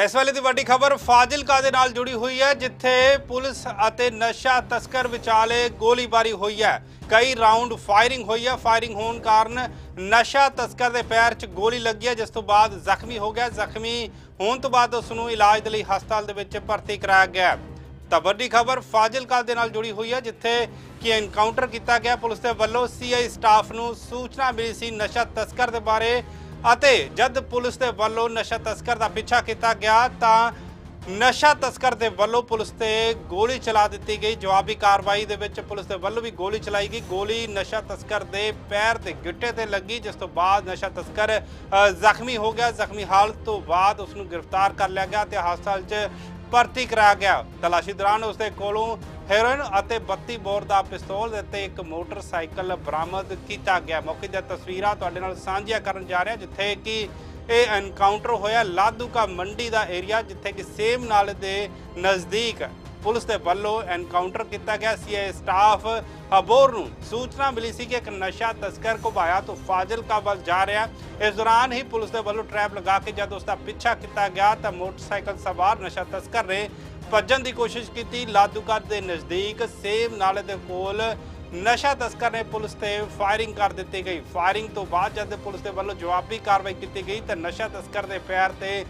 ਤਾਂ ਇਸ ਵੇਲੇ ਦੀ ਵੱਡੀ ਖਬਰ ਫਾਜ਼ਿਲਕਾ ਦੇ ਨਾਲ ਜੁੜੀ ਹੋਈ ਹੈ, ਜਿੱਥੇ ਪੁਲਿਸ ਅਤੇ ਨਸ਼ਾ ਤਸਕਰ ਵਿਚਾਲੇ ਗੋਲੀਬਾਰੀ ਹੋਈ ਹੈ। ਕਈ ਰਾਉਂਡ ਫਾਇਰਿੰਗ ਹੋਈ ਹੈ। ਫਾਇਰਿੰਗ ਹੋਣ ਕਾਰਨ ਨਸ਼ਾ ਤਸਕਰ ਦੇ ਪੈਰ 'ਚ ਗੋਲੀ ਲੱਗੀ ਹੈ, ਜਿਸ ਤੋਂ ਬਾਅਦ ਜ਼ਖਮੀ ਹੋ ਗਿਆ। ਜ਼ਖਮੀ ਹੋਣ ਤੋਂ ਬਾਅਦ ਉਸ ਨੂੰ ਇਲਾਜ ਦੇ ਲਈ ਹਸਪਤਾਲ ਦੇ ਵਿੱਚ ਭਰਤੀ ਕਰਾਇਆ ਗਿਆ ਤਾਂ ਵੱਡੀ ਖਬਰ ਫਾਜ਼ਿਲਕਾ ਦੇ ਨਾਲ ਜੁੜੀ ਹੋਈ ਹੈ, ਜਿੱਥੇ ਕਿ ਐਨਕਾਊਂਟਰ ਕੀਤਾ ਗਿਆ। ਪੁਲਿਸ ਦੇ ਵੱਲੋਂ ਸੀਆਈ ਸਟਾਫ ਨੂੰ ਸੂਚਨਾ ਮਿਲੀ ਸੀ ਨਸ਼ਾ ਤਸਕਰ ਦੇ ਬਾਰੇ। ਅਤੇ ਜਦ ਪੁਲਿਸ ਦੇ ਵੱਲੋਂ ਨਸ਼ਾ ਤਸਕਰ ਦਾ ਪਿੱਛਾ ਕੀਤਾ ਗਿਆ ਤਾਂ ਨਸ਼ਾ ਤਸਕਰ ਦੇ ਵੱਲੋਂ ਪੁਲਿਸ ਤੇ ਗੋਲੀ ਚਲਾ ਦਿੱਤੀ ਗਈ। ਜਵਾਬੀ ਕਾਰਵਾਈ ਦੇ ਵਿੱਚ ਪੁਲਿਸ ਦੇ ਵੱਲੋਂ ਵੀ ਗੋਲੀ ਚਲਾਈ ਗਈ। ਗੋਲੀ ਨਸ਼ਾ ਤਸਕਰ ਦੇ ਪੈਰ ਤੇ ਗਿੱਟੇ ਤੇ ਲੱਗੀ, ਜਿਸ ਤੋਂ ਬਾਅਦ ਨਸ਼ਾ ਤਸਕਰ ਜ਼ਖਮੀ ਹੋ ਗਿਆ। ਜ਼ਖਮੀ ਹਾਲਤ ਤੋਂ ਬਾਅਦ ਉਸ ਨੂੰ ਗ੍ਰਿਫਤਾਰ ਕਰ ਲਿਆ ਗਿਆ ਤੇ ਹਸਪਤਾਲ 'ਚ ਭਰਤੀ ਕਰਾਇਆ ਗਿਆ। ਤਲਾਸ਼ੀ ਦੌਰਾਨ ਉਸ ਦੇ ਕੋਲੋਂ ਹੈਰੋਇਨ ਅਤੇ 32 ਬੋਰ ਦਾ ਪਿਸਤੌਲ ਅਤੇ ਇੱਕ ਮੋਟਰਸਾਈਕਲ ਬਰਾਮਦ ਕੀਤਾ ਗਿਆ। ਮੌਕੇ ਦੀਆਂ ਤਸਵੀਰਾਂ ਤੁਹਾਡੇ ਨਾਲ ਸਾਂਝੀਆਂ ਕਰਨ ਜਾ ਰਹੇ, ਜਿੱਥੇ ਕਿ ਇਹ ਐਨਕਾਊਂਟਰ ਹੋਇਆ ਲਾਦੂਕਾ ਮੰਡੀ ਦਾ ਏਰੀਆ ਜਿੱਥੇ ਕਿ ਸੇਮ ਨਾਲੇ ਦੇ ਨਜ਼ਦੀਕ ਪੁਲਿਸ ਦੇ ਵੱਲੋਂ ਐਨਕਾਊਂਟਰ ਕੀਤਾ ਗਿਆ ਸੀ। ਸਟਾਫ ਅਬੋਰ ਨੂੰ ਸੂਚਨਾ ਮਿਲੀ ਸੀ ਕਿ ਇੱਕ ਨਸ਼ਾ ਤਸਕਰ ਘੁਬਾਇਆ ਤੋਂ ਫਾਜ਼ਿਲਕਾ ਵੱਲ ਜਾ ਰਿਹਾ। ਇਸ ਦੌਰਾਨ ਹੀ ਪੁਲਿਸ ਦੇ ਵੱਲੋਂ ਟਰੈਪ ਲਗਾ ਕੇ ਜਦ ਉਸ ਦਾ ਪਿੱਛਾ ਕੀਤਾ ਗਿਆ, ਤਾਂ ਮੋਟਰਸਾਈਕਲ ਸਵਾਰ ਨਸ਼ਾ ਤਸਕਰ ਨੇ ਭੱਜਣ ਦੀ ਕੋਸ਼ਿਸ਼ ਕੀਤੀ। ਲਾਦੂਕਾ ਦੇ ਨਜ਼ਦੀਕ ਸੇਮ ਨਾਲੇ ਦੇ ਕੋਲ ਨਸ਼ਾ ਤਸਕਰ ਨੇ ਪੁਲਿਸ ਤੇ ਫਾਇਰਿੰਗ ਕਰ ਦਿੱਤੀ ਗਈ। ਫਾਇਰਿੰਗ ਤੋਂ ਬਾਅਦ ਜਦ ਪੁਲਿਸ ਦੇ ਵੱਲੋਂ ਜਵਾਬੀ ਕਾਰਵਾਈ ਕੀਤੀ ਗਈ ਤਾਂ ਨਸ਼ਾ ਤਸਕਰ ਦੇ ਪੈਰ ਤੇ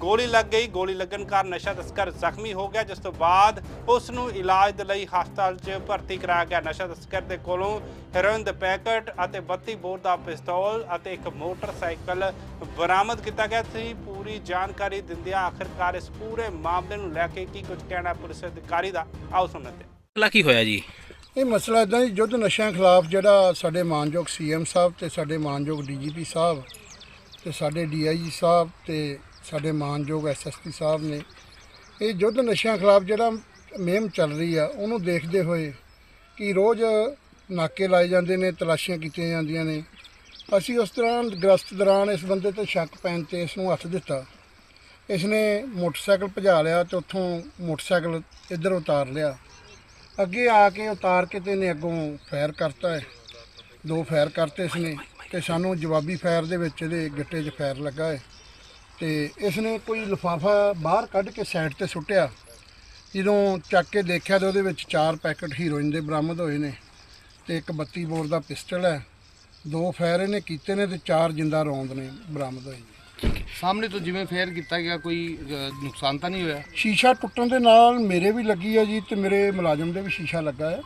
ਗੋਲੀ ਲੱਗ ਗਈ। ਗੋਲੀ ਲੱਗਣ ਕਾਰਨ ਨਸ਼ਾ ਤਸਕਰ ਜ਼ਖਮੀ ਹੋ ਗਿਆ, ਜਿਸ ਤੋਂ ਬਾਅਦ ਉਸ ਨੂੰ ਇਲਾਜ ਦੇ ਲਈ ਹਸਪਤਾਲ 'ਚ ਭਰਤੀ ਕਰਾਇਆ ਗਿਆ। ਨਸ਼ਾ ਤਸਕਰ ਦੇ ਕੋਲੋਂ ਹੈਰੋਇਨ ਦੇ ਪੈਕੇਟ ਅਤੇ 32 ਬੋਰ ਦਾ ਪਿਸਤੌਲ ਅਤੇ ਇੱਕ ਮੋਟਰਸਾਈਕਲ ਬਰਾਮਦ ਕੀਤਾ ਗਿਆ। ਸੀ ਪੂਰੀ ਜਾਣਕਾਰੀ ਦਿੰਦਿਆਂ ਆਖਿਰਕਾਰ ਇਸ ਪੂਰੇ ਮਾਮਲੇ ਨੂੰ ਲੈ ਕੇ ਕੀ ਕੁਝ ਕਹਿਣਾ ਪੁਲਿਸ ਅਧਿਕਾਰੀ ਦਾ? ਆਓ ਸੁਣਦੇ ਹਾਂ। ਮਸਲਾ ਕੀ ਹੋਇਆ ਜੀ? ਇਹ ਮਸਲਾ ਇਦਾਂ ਹੀ ਯੁੱਧ ਨਸ਼ਿਆਂ ਖਿਲਾਫ ਜਿਹੜਾ ਸਾਡੇ ਮਾਨਯੋਗ ਸੀਐਮ ਸਾਹਿਬ ਤੇ ਸਾਡੇ ਮਾਨਯੋਗ ਡੀਜੀਪੀ ਸਾਹਿਬ ਤੇ ਸਾਡੇ ਡੀਆਈਜੀ ਸਾਹਿਬ ਤੇ ਸਾਡੇ ਮਾਨਯੋਗ ਐਸਐਸਪੀ ਸਾਹਿਬ ਨੇ ਇਹ ਯੁੱਧ ਨਸ਼ਿਆਂ ਖਿਲਾਫ ਜਿਹੜਾ ਮੁਹਿੰਮ ਚੱਲ ਰਹੀ ਆ, ਉਹਨੂੰ ਦੇਖਦੇ ਹੋਏ ਕਿ ਰੋਜ਼ ਨਾਕੇ ਲਾਏ ਜਾਂਦੇ ਨੇ, ਤਲਾਸ਼ੀਆਂ ਕੀਤੀਆਂ ਜਾਂਦੀਆਂ ਨੇ। ਅਸੀਂ ਉਸ ਦੌਰਾਨ ਗ੍ਰਸਤ ਦੌਰਾਨ ਇਸ ਬੰਦੇ ਤੇ ਸ਼ੱਕ ਪੈਣ ਤੇ ਇਸ ਨੂੰ ਹੱਥ ਦਿੱਤਾ। ਇਸ ਨੇ ਮੋਟਰਸਾਈਕਲ ਭਜਾ ਲਿਆ ਤੇ ਉੱਥੋਂ ਮੋਟਰਸਾਈਕਲ ਇੱਧਰ ਉਤਾਰ ਲਿਆ। ਅੱਗੇ ਆ ਕੇ ਉਤਾਰ ਕੇ ਤੇ ਇਹਨੇ ਅੱਗੋਂ ਫਾਇਰ ਕਰਤਾ ਹੈ। ਦੋ ਫਾਇਰ ਕਰਤੇ ਇਸ ਨੇ ਤੇ ਸਾਨੂੰ ਜਵਾਬੀ ਫਾਇਰ ਦੇ ਵਿੱਚ ਇਹਦੇ ਗਿੱਟੇ 'ਚ ਫਾਇਰ ਲੱਗਾ ਹੈ। ਤੇ ਇਸਨੇ ਕੋਈ ਲਿਫਾਫਾ ਬਾਹਰ ਕੱਢ ਕੇ ਸਾਈਡ ਤੇ ਸੁੱਟਿਆ। ਜਦੋਂ ਚੱਕ ਕੇ ਦੇਖਿਆ ਤੇ ਉਹਦੇ ਵਿੱਚ ਚਾਰ ਪੈਕੇਟ ਹੀਰੋਇਨ ਦੇ ਬਰਾਮਦ ਹੋਏ ਨੇ ਤੇ ਇੱਕ 32 ਬੋਰ ਦਾ ਪਿਸਟਲ ਹੈ ਦੋ ਫਾਇਰ ਇਹਨੇ ਕੀਤੇ ਨੇ ਤੇ ਚਾਰ ਜਿੰਦਾ ਰੌਂਦ ਨੇ ਬਰਾਮਦ ਹੋਏ ਸਾਹਮਣੇ ਤੋਂ ਜਿਵੇਂ ਫੇਅਰ ਕੀਤਾ ਗਿਆ ਕੋਈ ਅ, ਨੁਕਸਾਨ ਤਾਂ ਨਹੀਂ ਹੋਇਆ? ਸ਼ੀਸ਼ਾ ਟੁੱਟਣ ਦੇ ਨਾਲ ਮੇਰੇ ਵੀ ਲੱਗੀ ਹੈ ਜੀ ਤੇ ਮੇਰੇ ਮੁਲਾਜ਼ਮ ਦੇ ਵੀ ਸ਼ੀਸ਼ਾ ਲੱਗਾ ਹੈ।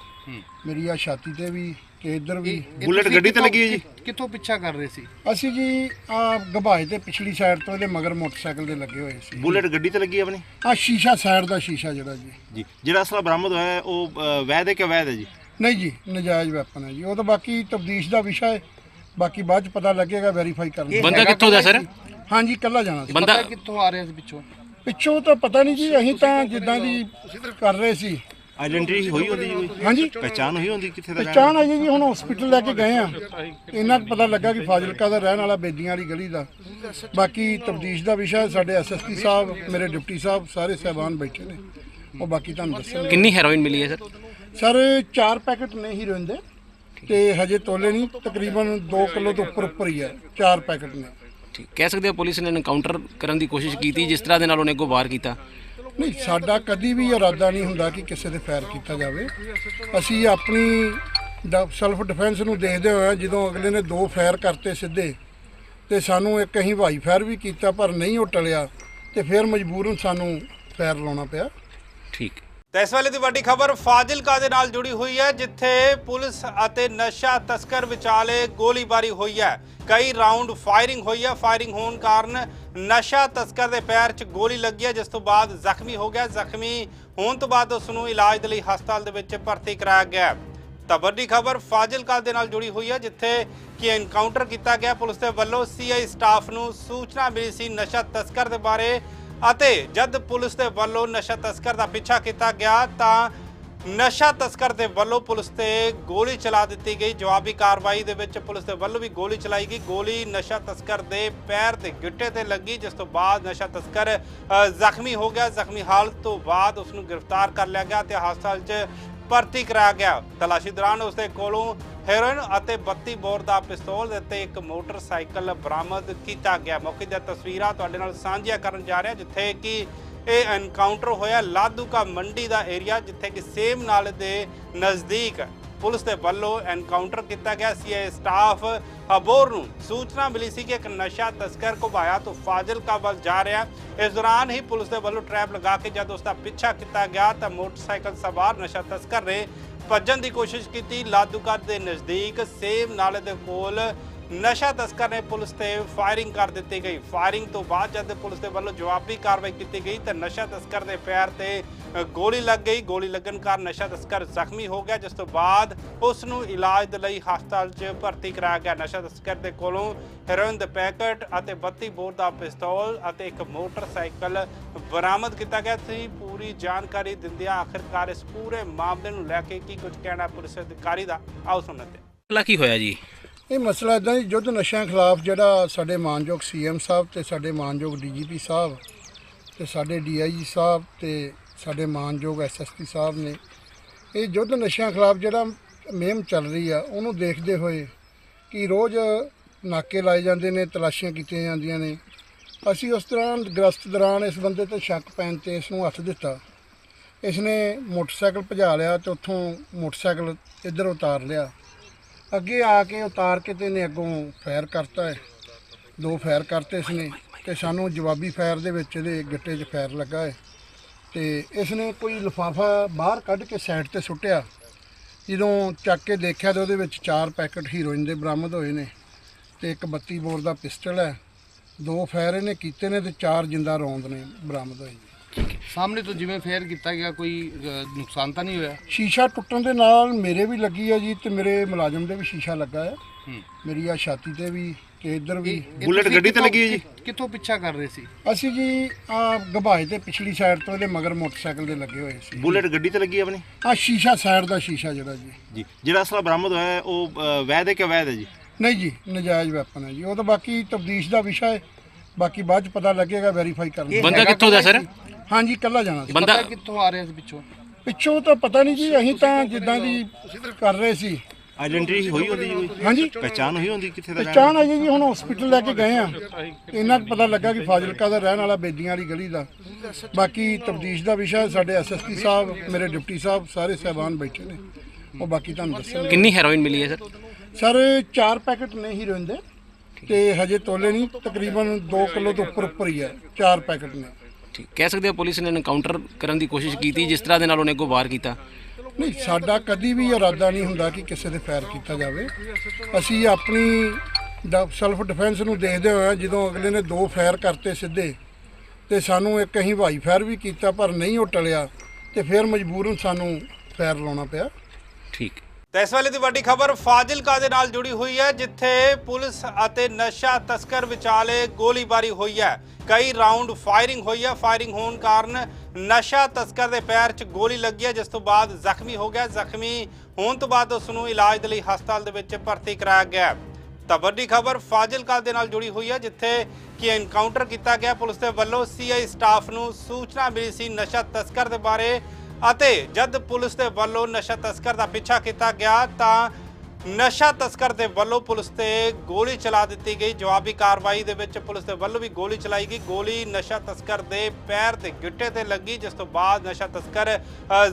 ਮੇਰੀ ਆ ਛਾਤੀ ਤੇ ਵੀ ਤੇ ਇੱਧਰ ਵੀ ਇਹ ਬੁਲੇਟ ਤੁਸੀਂ ਗੱਡੀ ਤੇ ਲੱਗੀ ਹੈ ਜੀ? ਕਿੱਥੋਂ- ਕਿੱਥੋਂ ਪਿੱਛਾ ਕਰ ਰਹੇ ਸੀ? ਅਸੀਂ ਜੀ ਆ ਗਵਾਏ ਤੇ ਪਿਛਲੀ ਸਾਈਡ ਤੋਂ ਇਹਦੇ ਮਗਰ ਮੋਟਰਸਾਈਕਲ ਦੇ ਲੱਗੇ ਹੋਏ ਸੀ। ਬੁਲੇਟ ਗੱਡੀ ਤੇ ਲੱਗੀ ਹੈ ਆਪਣੀ? ਆ ਸ਼ੀਸ਼ਾ ਸਾਈਡ ਦਾ ਸ਼ੀਸ਼ਾ ਜਿਹੜਾ ਜੀ। ਜੀ। ਜਿਹੜਾ ਅਸਲਾ ਬਰਾਮਦ ਹੋਇਆ ਹੈ, ਉਹ ਅ, ਵੈਦ ਹੈ ਕਿ ਅਵੈਧ ਹੈ ਜੀ? ਨਹੀਂ ਜੀ ਨਜਾਇਜ਼ ਵੈਪਨ ਹੈ ਜੀ। ਉਹ ਤਾਂ ਬਾਕੀ ਤਬਦੀਸ਼ ਦਾ ਵਿਸ਼ਾ ਹੈ। ਬਾਕੀ ਬਾਅਦ ਚ ਪਤਾ ਲੱਗੇਗਾ ਵੈਰੀਫਾਈ ਕਰਨ ਦਾ ਬੰਦਾ ਕਿੱਥੋਂ ਦਾ ਸਰ? ਹਾਂਜੀ ਕੱਲਾ ਜਾਣਾ ਸੀ। ਬੰਦਾ ਕਿੱਥੋਂ ਆ ਰਿਹਾ ਸੀ ਪਿੱਛੋਂ? ਪਿੱਛੋਂ ਤਾਂ ਪਤਾ ਨਹੀਂ ਜੀ ਅਸੀਂ ਤਾਂ ਜਿੱਦਾਂ ਦੀ ਕਰ ਰਹੇ ਸੀ। ਆਇਡੈਂਟੀ ਹੋਈ ਹੁੰਦੀ ਜੀ ਕੋਈ? ਹਾਂਜੀ। ਪਹਿਚਾਨ ਹੋਈ ਹੁੰਦੀ ਕਿੱਥੇ ਦਾ ਰਹਿਣ ਪਛਾਣ ਆਈ ਹੈ ਜੀ ਹੁਣ ਹਸਪੀਟਲ ਲੈ ਕੇ ਗਏ ਆ। ਇਹਨਾਂ ਪਤਾ ਲੱਗਾ ਕਿ ਫਾਜ਼ਿਲਕਾ ਦਾ ਰਹਿਣ ਵਾਲਾ ਬੇਦੀਆਂ ਵਾਲੀ ਗਲੀ ਦਾ। ਬਾਕੀ ਤਬਦੀਸ਼ ਦਾ ਵਿਸ਼ਾ ਹੈ, ਸਾਡੇ ਐਸਐਸਪੀ ਸਾਹਿਬ ਮੇਰੇ ਡਿਪਟੀ ਸਾਹਿਬ ਸਾਰੇ ਸਹਿਬਾਨ ਬੈਠੇ ਨੇ। ਉਹ ਬਾਕੀ ਤੁਹਾਨੂੰ ਦੱਸਣਗੇ ਕਿੰਨੀ ਹੈਰੋਇਨ ਮਿਲੀ ਹੈ ਸਰ? ਸਰ ਚਾਰ ਪੈਕੇਟ ਨੇ ਹੀਰੋਇਨ ਦੇ ਤੇ ਹਜੇ ਤੋਲੇ ਨਹੀਂ ਤਕਰੀਬਨ 2 ਕਿਲੋ ਤੋਂ ਉੱਪਰ ਉੱਪਰ ਹੀ ਹੈ ਚਾਰ ਪੈਕੇਟ ਨੇ। ਠੀਕ। ਕਹਿ ਸਕਦੇ ਹੋ ਪੁਲਿਸ ਨੇ ਐਨਕਾਊਂਟਰ ਕਰਨ ਦੀ ਕੋਸ਼ਿਸ਼ ਕੀਤੀ ਜਿਸ ਤਰ੍ਹਾਂ ਦੇ ਨਾਲ ਉਹਨੇ ਅੱਗੋਂ ਵਾਰ ਕੀਤਾ। ਨਹੀਂ, ਸਾਡਾ ਕਦੀ ਵੀ ਇਰਾਦਾ ਨਹੀਂ ਹੁੰਦਾ ਕਿ ਕਿਸੇ ਦੇ ਫਾਇਰ ਕੀਤਾ ਜਾਵੇ। ਅਸੀਂ ਆਪਣੀ ਸੈਲਫ ਡਿਫੈਂਸ ਨੂੰ ਦੇਖਦੇ ਹੋਏ ਜਦੋਂ ਅਗਲੇ ਨੇ ਦੋ ਫਾਇਰ ਕਰਤੇ ਸਿੱਧੇ, ਤੇ ਸਾਨੂੰ ਇੱਕ ਅਸੀਂ ਵਾਈ ਫਾਇਰ ਵੀ ਕੀਤਾ, ਪਰ ਨਹੀਂ ਉਹ ਟਲਿਆ, ਤੇ ਫਿਰ ਮਜਬੂਰਨ ਸਾਨੂੰ ਫਾਇਰ ਲਾਉਣਾ ਪਿਆ। ਤਾਂ ਇਸ ਵੇਲੇ ਦੀ ਵੱਡੀ ਖਬਰ ਫਾਜ਼ਿਲਕਾ ਦੇ ਨਾਲ ਜੁੜੀ ਹੋਈ ਹੈ, ਜਿੱਥੇ ਪੁਲਿਸ ਅਤੇ ਨਸ਼ਾ ਤਸਕਰ ਵਿਚਾਲੇ ਗੋਲੀਬਾਰੀ ਹੋਈ ਹੈ। ਕਈ ਰਾਉਂਡ ਫਾਇਰਿੰਗ ਹੋਈ ਹੈ। ਫਾਇਰਿੰਗ ਹੋਣ ਕਾਰਨ ਨਸ਼ਾ ਤਸਕਰ ਦੇ ਪੈਰ 'ਚ ਗੋਲੀ ਲੱਗੀ ਹੈ, ਜਿਸ ਤੋਂ ਬਾਅਦ ਜ਼ਖਮੀ ਹੋ ਗਿਆ। ਜ਼ਖਮੀ ਹੋਣ ਤੋਂ ਬਾਅਦ ਉਸ ਨੂੰ ਇਲਾਜ ਦੇ ਲਈ ਹਸਪਤਾਲ ਦੇ ਵਿੱਚ ਭਰਤੀ ਕਰਾਇਆ ਗਿਆ ਤਾਂ ਵੱਡੀ ਖਬਰ ਫਾਜ਼ਿਲਕਾ ਦੇ ਨਾਲ ਜੁੜੀ ਹੋਈ ਹੈ, ਜਿੱਥੇ ਕਿ ਐਨਕਾਊਂਟਰ ਕੀਤਾ ਗਿਆ। ਪੁਲਿਸ ਦੇ ਵੱਲੋਂ ਸੀਆਈ ਸਟਾਫ ਨੂੰ ਸੂਚਨਾ ਮਿਲੀ ਸੀ ਨਸ਼ਾ ਤਸਕਰ ਦੇ ਬਾਰੇ। ਅਤੇ ਜਦ ਪੁਲਿਸ ਦੇ ਵੱਲੋਂ ਨਸ਼ਾ ਤਸਕਰ ਦਾ ਪਿੱਛਾ ਕੀਤਾ ਗਿਆ ਤਾਂ ਨਸ਼ਾ ਤਸਕਰ ਦੇ ਵੱਲੋਂ ਪੁਲਿਸ ਤੇ ਗੋਲੀ ਚਲਾ ਦਿੱਤੀ ਗਈ। ਜਵਾਬੀ ਕਾਰਵਾਈ ਦੇ ਵਿੱਚ ਪੁਲਿਸ ਦੇ ਵੱਲੋਂ ਵੀ ਗੋਲੀ ਚਲਾਈ ਗਈ। ਗੋਲੀ ਨਸ਼ਾ ਤਸਕਰ ਦੇ ਪੈਰ ਤੇ ਗਿੱਟੇ ਤੇ ਲੱਗੀ, ਜਿਸ ਤੋਂ ਬਾਅਦ ਨਸ਼ਾ ਤਸਕਰ ਜ਼ਖਮੀ ਹੋ ਗਿਆ। ਜ਼ਖਮੀ ਹਾਲਤ ਤੋਂ ਬਾਅਦ ਉਸ ਨੂੰ ਗ੍ਰਿਫਤਾਰ ਕਰ ਲਿਆ ਗਿਆ। ਤੇ ਹਸਪਤਾਲ 'ਚ ਭਰਤੀ ਕਰਾਇਆ ਗਿਆ। ਤਲਾਸ਼ੀ ਦੌਰਾਨ ਉਸ ਦੇ ਕੋਲੋਂ ਹੈਰੋਇਨ ਅਤੇ 32 ਬੋਰ ਦਾ ਪਿਸਤੌਲ ਅਤੇ ਇੱਕ ਮੋਟਰਸਾਈਕਲ ਬਰਾਮਦ ਕੀਤਾ ਗਿਆ। ਮੌਕੇ ਦੀਆਂ ਤਸਵੀਰਾਂ ਤੁਹਾਡੇ ਨਾਲ ਸਾਂਝੀਆਂ ਕਰਨ ਜਾ ਰਿਹਾ, ਜਿੱਥੇ ਕਿ ਇਹ ਐਨਕਾਊਂਟਰ ਹੋਇਆ ਲਾਧੂਕਾ ਮੰਡੀ ਦਾ ਏਰੀਆ ਜਿੱਥੇ ਕਿ ਸੇਮ ਨਾਲ ਦੇ ਨਜ਼ਦੀਕ। ਪੁਲਿਸ ਦੇ ਵੱਲੋਂ ਐਨਕਾਊਂਟਰ ਕੀਤਾ ਗਿਆ ਸੀ। ਇਹ ਸਟਾਫ ਅਬੋਰ ਨੂੰ ਸੂਚਨਾ ਮਿਲੀ ਸੀ ਕਿ ਇੱਕ ਨਸ਼ਾ ਤਸਕਰ ਘੁਬਾਇਆ ਤੋਂ ਫਾਜ਼ਿਲਕਾ ਵੱਲ ਜਾ ਰਿਹਾ। ਇਸ ਦੌਰਾਨ ਹੀ ਪੁਲਿਸ ਦੇ ਵੱਲੋਂ ਟਰੈਪ ਲਗਾ ਕੇ ਜਦ ਉਸ ਦਾ ਪਿੱਛਾ ਕੀਤਾ ਗਿਆ ਤਾਂ ਮੋਟਰਸਾਈਕਲ ਸਵਾਰ ਨਸ਼ਾ ਤਸਕਰ ਨੇ ਭੱਜਣ ਦੀ ਕੋਸ਼ਿਸ਼ ਕੀਤੀ। ਲਾਦੂਕਾ ਦੇ ਨਜ਼ਦੀਕ ਸੇਮ ਨਾਲੇ ਦੇ ਕੋਲ ਨਸ਼ਾ ਤਸਕਰ ਨੇ ਪੁਲਿਸ ਤੇ ਫਾਇਰਿੰਗ ਕਰ ਦਿੱਤੀ ਗਈ। ਫਾਇਰਿੰਗ ਤੋਂ ਬਾਅਦ ਜਦ ਪੁਲਿਸ ਦੇ ਵੱਲੋਂ ਜਵਾਬੀ ਕਾਰਵਾਈ ਕੀਤੀ ਗਈ ਤਾਂ ਨਸ਼ਾ ਤਸਕਰ ਦੇ ਪੈਰ ਤੇ ਗੋਲੀ ਲੱਗ ਗਈ। ਗੋਲੀ ਲੱਗਣ ਕਾਰਨ ਨਸ਼ਾ ਤਸਕਰ ਜ਼ਖਮੀ ਹੋ ਗਿਆ ਜਿਸ ਤੋਂ ਬਾਅਦ ਉਸ ਨੂੰ ਇਲਾਜ ਦੇ ਲਈ ਹਸਪਤਾਲ 'ਚ ਭਰਤੀ ਕਰਾਇਆ ਗਿਆ। ਨਸ਼ਾ ਤਸਕਰ ਦੇ ਕੋਲੋਂ ਹੈਰੋਇਨ ਦੇ ਪੈਕੇਟ ਅਤੇ 32 ਬੋਰ ਦਾ ਪਿਸਤੌਲ ਅਤੇ ਇੱਕ ਮੋਟਰਸਾਈਕਲ ਬਰਾਮਦ ਕੀਤਾ ਗਿਆ। ਸੀ ਪੂਰੀ ਜਾਣਕਾਰੀ ਦਿੰਦਿਆਂ ਆਖਿਰਕਾਰ ਇਸ ਪੂਰੇ ਮਾਮਲੇ ਨੂੰ ਲੈ ਕੇ ਕੀ ਕੁਝ ਕਹਿਣਾ ਪੁਲਿਸ ਅਧਿਕਾਰੀ ਦਾ? ਆਓ ਸੁਣਦੇ ਹਾਂ ਪਹਿਲਾਂ ਕੀ ਹੋਇਆ ਜੀ? ਇਹ ਮਸਲਾ ਇਦਾਂ ਹੀ ਯੁੱਧ ਨਸ਼ਿਆਂ ਖਿਲਾਫ ਜਿਹੜਾ ਸਾਡੇ ਮਾਨਯੋਗ ਸੀਐਮ ਸਾਹਿਬ ਤੇ ਸਾਡੇ ਮਾਨਯੋਗ ਡੀਜੀਪੀ ਸਾਹਿਬ ਤੇ ਸਾਡੇ ਡੀਆਈਜੀ ਸਾਹਿਬ ਤੇ ਸਾਡੇ ਮਾਨਯੋਗ ਐਸਐਸਪੀ ਸਾਹਿਬ ਨੇ, ਇਹ ਯੁੱਧ ਨਸ਼ਿਆਂ ਖਿਲਾਫ ਜਿਹੜਾ ਮੁਹਿੰਮ ਚੱਲ ਰਹੀ ਆ, ਉਹਨੂੰ ਦੇਖਦੇ ਹੋਏ ਕਿ ਰੋਜ਼ ਨਾਕੇ ਲਾਏ ਜਾਂਦੇ ਨੇ, ਤਲਾਸ਼ੀਆਂ ਕੀਤੀਆਂ ਜਾਂਦੀਆਂ ਨੇ। ਅਸੀਂ ਉਸ ਦੌਰਾਨ ਗ੍ਰਸਤ ਦੌਰਾਨ ਇਸ ਬੰਦੇ ਤੇ ਸ਼ੱਕ ਪੈਣ ਤੇ ਇਸ ਨੂੰ ਹੱਥ ਦਿੱਤਾ। ਇਸ ਨੇ ਮੋਟਰਸਾਈਕਲ ਭਜਾ ਲਿਆ ਤੇ ਉੱਥੋਂ ਮੋਟਰਸਾਈਕਲ ਇੱਧਰ ਉਤਾਰ ਲਿਆ। ਅੱਗੇ ਆ ਕੇ ਉਤਾਰ ਕੇ ਤੇ ਇਹਨੇ ਅੱਗੋਂ ਫਾਇਰ ਕਰਤਾ ਹੈ। ਦੋ ਫਾਇਰ ਕਰਤੇ ਇਸਨੇ ਤੇ ਸਾਨੂੰ ਜਵਾਬੀ ਫਾਇਰ ਦੇ ਵਿੱਚ ਇਹਦੇ ਗਿੱਟੇ 'ਚ ਫਾਇਰ ਲੱਗਾ ਹੈ। ਤੇ ਇਸਨੇ ਕੋਈ ਲਿਫਾਫਾ ਬਾਹਰ ਕੱਢ ਕੇ ਸਾਈਡ ਤੇ ਸੁੱਟਿਆ। ਜਦੋਂ ਚੱਕ ਕੇ ਦੇਖਿਆ ਤਾਂ ਉਹਦੇ ਵਿੱਚ ਚਾਰ ਪੈਕੇਟ ਹੀਰੋਇਨ ਦੇ ਬਰਾਮਦ ਹੋਏ ਨੇ ਤੇ ਇੱਕ 32 ਬੋਰ ਦਾ ਪਿਸਟਲ ਹੈ, ਦੋ ਫਾਇਰ ਇਹਨੇ ਕੀਤੇ ਨੇ ਤੇ ਚਾਰ ਜਿੰਦਾ ਰੌਂਦ ਨੇ ਬਰਾਮਦ ਹੋਏ ਨੇ। ਸਾਹਮਣੇ ਤੋਂ ਜਿਵੇਂ ਫੇਰ ਕੀਤਾ ਗਿਆ ਕੋਈ ਅ, ਨੁਕਸਾਨ ਤਾਂ ਨਹੀਂ ਹੋਇਆ? ਸ਼ੀਸ਼ਾ ਟੁੱਟਣ ਦੇ ਨਾਲ ਮੇਰੇ ਵੀ ਲੱਗੀ ਹੈ ਜੀ ਤੇ ਮੇਰੇ ਮੁਲਾਜ਼ਮ ਦੇ ਵੀ ਸ਼ੀਸ਼ਾ ਲੱਗਾ ਹੈ ਹੂੰ। ਮੇਰੀ ਆ ਛਾਤੀ ਤੇ ਵੀ ਤੇ ਇੱਧਰ ਵੀ। ਇਹ ਬੁਲੇਟ ਤੁਸੀਂ ਗੱਡੀ ਤੇ ਲੱਗੀ ਹੈ ਜੀ? ਕਿੱਥੋਂ- ਕਿੱਥੋਂ ਪਿੱਛਾ ਕਰ ਰਹੇ ਸੀ? ਅਸੀਂ ਜੀ ਆ ਗਭਾਏ ਤੇ ਪਿਛਲੀ ਸਾਈਡ ਤੋਂ ਇਹਦੇ ਮਗਰ ਮੋਟਰਸਾਈਕਲ ਦੇ ਲੱਗੇ ਹੋਏ ਸੀ। ਬੁਲੇਟ ਗੱਡੀ ਤੇ ਲੱਗੀ ਆਪਣੀ? ਆ ਸ਼ੀਸ਼ਾ ਸਾਈਡ ਦਾ ਸ਼ੀਸ਼ਾ ਜਿਹੜਾ ਜੀ। ਜੀ। ਜਿਹੜਾ ਅਸਲਾ ਬਰਾਮਦ ਹੋਇਆ ਹੈ, ਉਹ ਅ, ਵੈਦ ਹੈ ਕਿ ਅਵੈਧ ਹੈ ਜੀ? ਨਹੀਂ ਜੀ ਨਜਾਇਜ਼ ਵੈਪਨ ਹੈ ਜੀ। ਉਹ ਤਾਂ ਬਾਕੀ ਤਬਦੀਸ਼ ਦਾ ਵਿਸ਼ਾ ਹੈ। ਬਾਕੀ ਬਾਅਦ ਚ ਪਤਾ ਲੱਗੇਗਾ ਵੈਰੀਫਾਈ ਕਰਨ ਦਾ ਬੰਦਾ ਕਿੱਥੋਂ ਦਾ ਸਰ? ਹਾਂਜੀ ਕੱਲਾ ਜਾਣਾ ਸੀ। ਬੰਦਾ ਕਿੱਥੋਂ ਆ ਰਿਹਾ ਸੀ ਪਿੱਛੋਂ? ਪਿੱਛੋਂ ਤਾਂ ਪਤਾ ਨਹੀਂ ਜੀ ਅਸੀਂ ਤਾਂ ਜਿੱਦਾਂ ਦੀ ਕਰ ਰਹੇ ਸੀ। ਆਇਡੈਂਟੀ ਹੋਈ ਹੁੰਦੀ ਜੀ ਕੋਈ? ਹਾਂਜੀ। ਪਹਿਚਾਨ ਹੋਈ ਹੁੰਦੀ ਕਿੱਥੇ ਦਾ ਰਹਿਣ ਪਛਾਣ ਆਈ ਹੈ ਜੀ ਹੁਣ ਹਸਪੀਟਲ ਲੈ ਕੇ ਗਏ ਆ। ਇੰਨਾ ਕੁ ਪਤਾ ਲੱਗਾ ਕਿ ਫਾਜ਼ਿਲਕਾ ਦਾ ਰਹਿਣ ਵਾਲਾ ਬੇਦੀਆਂ ਵਾਲੀ ਗਲੀ ਦਾ। ਬਾਕੀ ਤਬਦੀਸ਼ ਦਾ ਵਿਸ਼ਾ ਹੈ, ਸਾਡੇ ਐਸਐਸਪੀ ਸਾਹਿਬ ਮੇਰੇ ਡਿਪਟੀ ਸਾਹਿਬ ਸਾਰੇ ਸਹਿਬਾਨ ਬੈਠੇ ਨੇ। ਉਹ ਬਾਕੀ ਤੁਹਾਨੂੰ ਦੱਸਣਗੇ ਕਿੰਨੀ ਹੈਰੋਇਨ ਮਿਲੀ ਹੈ ਸਰ? ਸਰ ਚਾਰ ਪੈਕੇਟ ਨੇ ਹੀਰੋਇਨ ਦੇ ਤੇ ਹਜੇ ਤੋਲੇ ਨਹੀਂ। ਤਕਰੀਬਨ 2 ਕਿਲੋ ਤੋਂ ਉੱਪਰ ਉੱਪਰ ਹੀ ਹੈ ਚਾਰ ਪੈਕੇਟ ਨੇ। ਠੀਕ। ਕਹਿ ਸਕਦੇ ਆ ਪੁਲਿਸ ਨੇ ਐਨਕਾਊਂਟਰ ਕਰਨ ਦੀ ਕੋਸ਼ਿਸ਼ ਕੀਤੀ ਜਿਸ ਤਰ੍ਹਾਂ ਦੇ ਨਾਲ ਉਹਨੇ ਅੱਗੋਂ ਵਾਰ ਕੀਤਾ। ਨਹੀਂ ਸਾਡਾ ਕਦੀ ਵੀ ਇਰਾਦਾ ਨਹੀਂ ਹੁੰਦਾ ਕਿ ਕਿਸੇ ਤੇ ਫਾਇਰ ਕੀਤਾ ਜਾਵੇ। ਅਸੀਂ ਆਪਣੀ ਸੈਲਫ ਡਿਫੈਂਸ ਨੂੰ ਦੇਖਦੇ ਹੋਏ ਜਦੋਂ ਅਗਲੇ ਨੇ ਦੋ ਫਾਇਰ ਕਰਤੇ ਸਿੱਧੇ ਤੇ ਸਾਨੂੰ ਇੱਕ ਅਸੀਂ ਹਵਾਈ ਫਾਇਰ ਵੀ ਕੀਤਾ ਪਰ ਨਹੀਂ ਉਹ ਟਲਿਆ ਤੇ ਫਿਰ ਮਜਬੂਰਨ ਸਾਨੂੰ ਫਾਇਰ ਲਾਉਣਾ ਪਿਆ। ਠੀਕ। ਤੇ ਇਸ ਵੇਲੇ ਦੀ ਵੱਡੀ ਖਬਰ ਫਾਜ਼ਿਲਕਾ ਦੇ ਨਾਲ ਜੁੜੀ ਹੋਈ ਹੈ, ਜਿੱਥੇ ਪੁਲਿਸ ਅਤੇ ਨਸ਼ਾ ਤਸਕਰ ਵਿਚਾਲੇ ਗੋਲੀਬਾਰੀ ਹੋਈ ਹੈ। ਕਈ ਰਾਉਂਡ ਫਾਇਰਿੰਗ ਹੋਈ ਹੈ। ਫਾਇਰਿੰਗ ਹੋਣ ਕਾਰਨ ਨਸ਼ਾ ਤਸਕਰ ਦੇ ਪੈਰ 'ਚ ਗੋਲੀ ਲੱਗੀ ਹੈ, ਜਿਸ ਤੋਂ ਬਾਅਦ ਜ਼ਖਮੀ ਹੋ ਗਿਆ। ਜ਼ਖਮੀ ਹੋਣ ਤੋਂ ਬਾਅਦ ਉਸ ਨੂੰ ਇਲਾਜ ਦੇ ਲਈ ਹਸਪਤਾਲ ਦੇ ਵਿੱਚ ਭਰਤੀ ਕਰਾਇਆ ਗਿਆ ਤਾਂ ਵੱਡੀ ਖਬਰ ਫਾਜ਼ਿਲਕਾ ਦੇ ਨਾਲ ਜੁੜੀ ਹੋਈ ਹੈ, ਜਿੱਥੇ ਕਿ ਐਨਕਾਊਂਟਰ ਕੀਤਾ ਗਿਆ। ਪੁਲਿਸ ਦੇ ਵੱਲੋਂ ਸੀਆਈ ਸਟਾਫ ਨੂੰ ਸੂਚਨਾ ਮਿਲੀ ਸੀ ਨਸ਼ਾ ਤਸਕਰ ਦੇ ਬਾਰੇ। ਅਤੇ ਜਦ ਪੁਲਿਸ ਦੇ ਵੱਲੋਂ ਨਸ਼ਾ ਤਸਕਰ ਦਾ ਪਿੱਛਾ ਕੀਤਾ ਗਿਆ ਤਾਂ ਨਸ਼ਾ ਤਸਕਰ ਦੇ ਵੱਲੋਂ ਪੁਲਿਸ ਤੇ ਗੋਲੀ ਚਲਾ ਦਿੱਤੀ ਗਈ। ਜਵਾਬੀ ਕਾਰਵਾਈ ਦੇ ਵਿੱਚ ਪੁਲਿਸ ਦੇ ਵੱਲੋਂ ਵੀ ਗੋਲੀ ਚਲਾਈ ਗਈ। ਗੋਲੀ ਨਸ਼ਾ ਤਸਕਰ ਦੇ ਪੈਰ ਤੇ ਗਿੱਟੇ ਤੇ ਲੱਗੀ, ਜਿਸ ਤੋਂ ਬਾਅਦ ਨਸ਼ਾ ਤਸਕਰ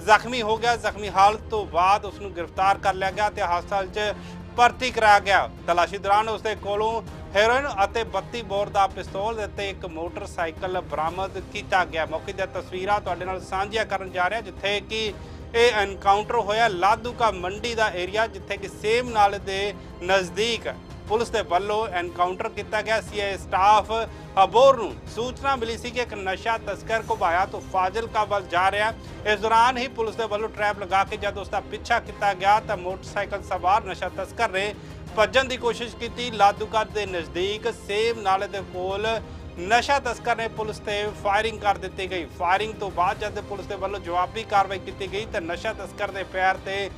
ਜ਼ਖਮੀ ਹੋ ਗਿਆ। ਜ਼ਖਮੀ ਹਾਲਤ ਤੋਂ ਬਾਅਦ ਉਸ ਨੂੰ ਗ੍ਰਿਫਤਾਰ ਕਰ ਲਿਆ ਗਿਆ। ਤੇ ਹਸਪਤਾਲ 'ਚ ਭਰਤੀ ਕਰਾਇਆ ਗਿਆ। ਤਲਾਸ਼ੀ ਦੌਰਾਨ ਉਸ ਦੇ ਕੋਲੋਂ ਹੈਰੋਇਨ ਅਤੇ 32 ਬੋਰ ਦਾ ਪਿਸਤੌਲ ਅਤੇ ਇੱਕ ਮੋਟਰਸਾਈਕਲ ਬਰਾਮਦ ਕੀਤਾ ਗਿਆ। ਮੌਕੇ ਦੀਆਂ ਤਸਵੀਰਾਂ ਤੁਹਾਡੇ ਨਾਲ ਸਾਂਝੀਆਂ ਕਰਨ ਜਾ ਰਿਹਾ, ਜਿੱਥੇ ਕਿ ਇਹ ਐਨਕਾਊਂਟਰ ਹੋਇਆ ਲਾਧੂਕਾ ਮੰਡੀ ਦਾ ਏਰੀਆ ਜਿੱਥੇ ਕਿ ਸੇਮ ਨਾਲੇ ਦੇ ਨਜ਼ਦੀਕ। ਪੁਲਿਸ ਦੇ ਵੱਲੋਂ ਐਨਕਾਊਂਟਰ ਕੀਤਾ ਗਿਆ ਸੀ। ਸਟਾਫ ਅਬੋਰ ਨੂੰ ਸੂਚਨਾ ਮਿਲੀ ਸੀ ਕਿ ਇੱਕ ਨਸ਼ਾ ਤਸਕਰ ਘੁਬਾਇਆ ਤੋਂ ਫਾਜ਼ਿਲਕਾ ਵੱਲ ਜਾ ਰਿਹਾ। ਇਸ ਦੌਰਾਨ ਹੀ ਪੁਲਿਸ ਦੇ ਵੱਲੋਂ ਟਰੈਪ ਲਗਾ ਕੇ ਜਦ ਉਸ ਦਾ ਪਿੱਛਾ ਕੀਤਾ ਗਿਆ ਤਾਂ ਮੋਟਰਸਾਈਕਲ ਸਵਾਰ ਨਸ਼ਾ ਤਸਕਰ ਨੇ ਭੱਜਣ ਦੀ ਕੋਸ਼ਿਸ਼ ਕੀਤੀ। ਲਾਦੂਕਾ ਦੇ ਨਜ਼ਦੀਕ ਸੇਮ ਨਾਲੇ ਦੇ ਕੋਲ ਨਸ਼ਾ ਤਸਕਰ ਨੇ ਪੁਲਿਸ ਤੇ ਫਾਇਰਿੰਗ ਕਰ ਦਿੱਤੀ ਗਈ। ਫਾਇਰਿੰਗ ਤੋਂ ਬਾਅਦ ਜਦ ਪੁਲਿਸ ਦੇ ਵੱਲੋਂ ਜਵਾਬੀ ਕਾਰਵਾਈ ਕੀਤੀ ਗਈ ਤਾਂ ਨਸ਼ਾ ਤਸਕਰ ਦੇ ਪੈਰ ਤੇ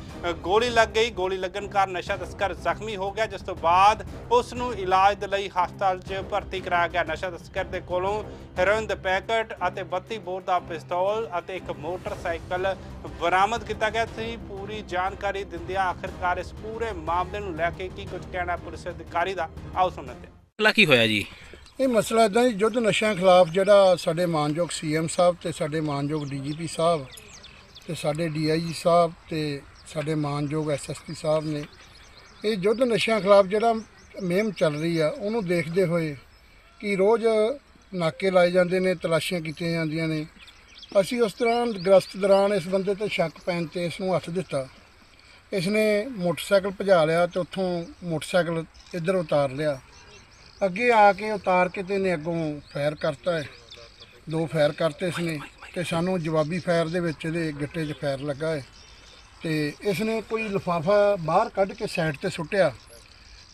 ਗੋਲੀ ਲੱਗ ਗਈ। ਗੋਲੀ ਲੱਗਣ ਕਾਰਨ ਨਸ਼ਾ ਤਸਕਰ ਜ਼ਖਮੀ ਹੋ ਗਿਆ, ਜਿਸ ਤੋਂ ਬਾਅਦ ਉਸ ਨੂੰ ਇਲਾਜ ਦੇ ਲਈ ਹਸਪਤਾਲ 'ਚ ਭਰਤੀ ਕਰਾਇਆ ਗਿਆ। ਨਸ਼ਾ ਤਸਕਰ ਦੇ ਕੋਲੋਂ ਹੈਰੋਇਨ ਦੇ ਪੈਕੇਟ ਅਤੇ 32 ਬੋਰ ਦਾ ਪਿਸਤੌਲ ਅਤੇ ਇੱਕ ਮੋਟਰਸਾਈਕਲ ਬਰਾਮਦ ਕੀਤਾ ਗਿਆ। ਸੀ ਪੂਰੀ ਜਾਣਕਾਰੀ ਦਿੰਦਿਆਂ ਆਖਿਰਕਾਰ ਇਸ ਪੂਰੇ ਮਾਮਲੇ ਨੂੰ ਲੈ ਕੇ ਕੀ ਕੁਝ ਕਹਿਣਾ ਪੁਲਿਸ ਅਧਿਕਾਰੀ ਦਾ? ਆਓ ਸੁਣਦੇ ਹਾਂ। ਕੀ ਹੋਇਆ ਜੀ? ਇਹ ਮਸਲਾ ਇਦਾਂ ਜੀ ਯੁੱਧ ਨਸ਼ਿਆਂ ਖਿਲਾਫ ਜਿਹੜਾ ਸਾਡੇ ਮਾਨਯੋਗ ਸੀਐਮ ਸਾਹਿਬ ਤੇ ਸਾਡੇ ਮਾਨਯੋਗ ਡੀਜੀਪੀ ਸਾਹਿਬ ਤੇ ਸਾਡੇ ਡੀਆਈਜੀ ਸਾਹਿਬ ਤੇ ਸਾਡੇ ਮਾਨਯੋਗ ਐਸਐਸਪੀ ਸਾਹਿਬ ਨੇ, ਇਹ ਯੁੱਧ ਨਸ਼ਿਆਂ ਖਿਲਾਫ ਜਿਹੜਾ ਮੁਹਿੰਮ ਚੱਲ ਰਹੀ ਆ, ਉਹਨੂੰ ਦੇਖਦੇ ਹੋਏ ਕਿ ਰੋਜ਼ ਨਾਕੇ ਲਾਏ ਜਾਂਦੇ ਨੇ, ਤਲਾਸ਼ੀਆਂ ਕੀਤੀਆਂ ਜਾਂਦੀਆਂ ਨੇ। ਅਸੀਂ ਉਸ ਦੌਰਾਨ ਗ੍ਰਸਤ ਦੌਰਾਨ ਇਸ ਬੰਦੇ ਤੇ ਸ਼ੱਕ ਪੈਣ ਤੇ ਇਸ ਨੂੰ ਹੱਥ ਦਿੱਤਾ। ਇਸ ਨੇ ਮੋਟਰਸਾਈਕਲ ਭਜਾ ਲਿਆ ਤੇ ਉੱਥੋਂ ਮੋਟਰਸਾਈਕਲ ਇੱਧਰ ਉਤਾਰ ਲਿਆ। ਅੱਗੇ ਆ ਕੇ ਉਤਾਰ ਕੇ ਤੇ ਇਹਨੇ ਅੱਗੋਂ ਫਾਇਰ ਕਰਤਾ ਹੈ। ਦੋ ਫਾਇਰ ਕਰਤੇ ਇਸਨੇ ਤੇ ਸਾਨੂੰ ਜਵਾਬੀ ਫਾਇਰ ਦੇ ਵਿੱਚ ਇਹਦੇ ਗਿੱਟੇ 'ਚ ਫਾਇਰ ਲੱਗਾ ਹੈ। ਤੇ ਇਸਨੇ ਕੋਈ ਲਿਫਾਫਾ ਬਾਹਰ ਕੱਢ ਕੇ ਸਾਈਡ ਤੇ ਸੁੱਟਿਆ।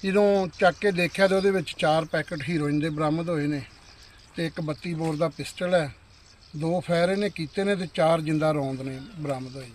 ਜਦੋਂ ਚੱਕ ਕੇ ਦੇਖਿਆ ਤਾਂ ਉਹਦੇ ਵਿੱਚ ਚਾਰ ਪੈਕੇਟ ਹੀਰੋਇਨ ਦੇ ਬਰਾਮਦ ਹੋਏ ਨੇ ਤੇ ਇੱਕ 32 ਬੋਰ ਦਾ ਪਿਸਟਲ ਹੈ। ਦੋ ਫਾਇਰ ਇਹਨੇ ਕੀਤੇ ਨੇ ਤੇ ਚਾਰ ਜਿੰਦਾ ਰੌਂਦ ਨੇ ਬਰਾਮਦ ਹੋਏ